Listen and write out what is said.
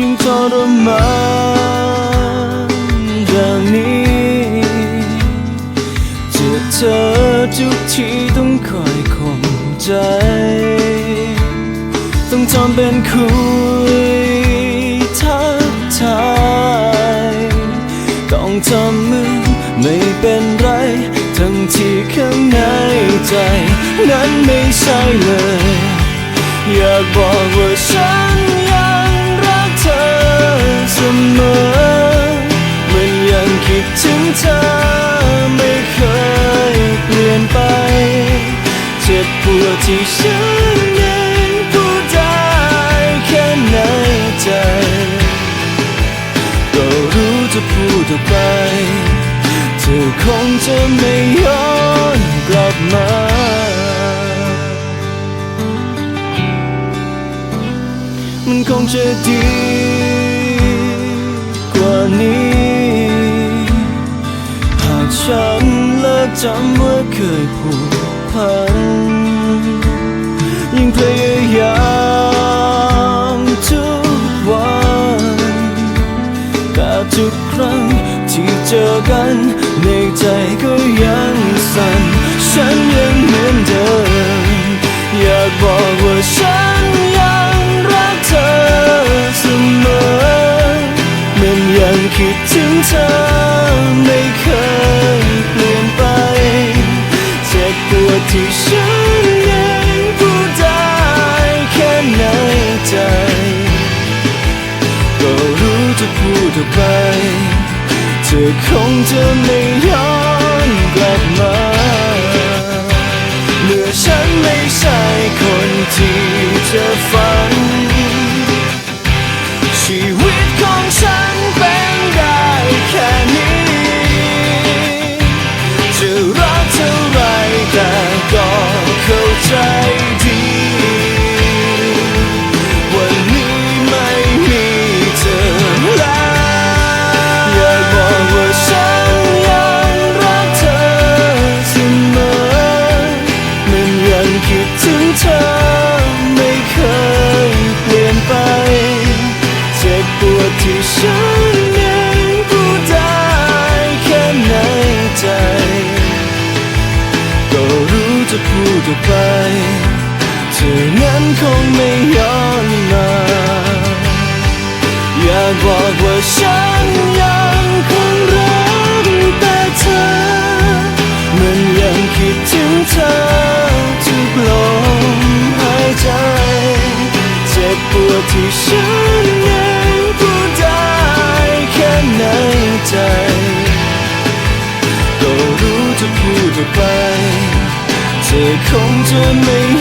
ยิ่งทรมานอย่างนี้เจอเธอทุกทีต้องคอยข่มใจ ต้องทำเป็นคุยทักทายต้องทำมือไม่เป็นไร ทั้งที่ข้างในใจ นั้นไม่ใช่เลย อยากบอกว่าฉัน จะพูดอไป เธอคงจะไม่ย้อนกลับมามันคงจะดีกว่านี้ หากฉันเลิกจำว่าเคยผูกพันยิ่งเพย เจอกัน ในใจก็ยังสั่น ฉันยังเหมือนเดิม อยากบอกว่าฉันยังรักเธอเสมอ มันยังคิดถึงเธอไม่เคยเปลี่ยนไป เจ็บปวดที่ฉันยังพูดได้แค่ในใจ ก็รู้จะพูดออกไป ธอคงจะไม่ย้อนกลับมา จะพูดออกไปเธอนั้นคงไม่ย้อนมา อยากบอกว่าฉันยังคงรักแต่เธอ มันยังคิดถึงเธอทุกลมหายใจ เจ็บปวดที่ฉันยังพูดได้แค่ในใจ ก็รู้จะพูดออกไป เธอค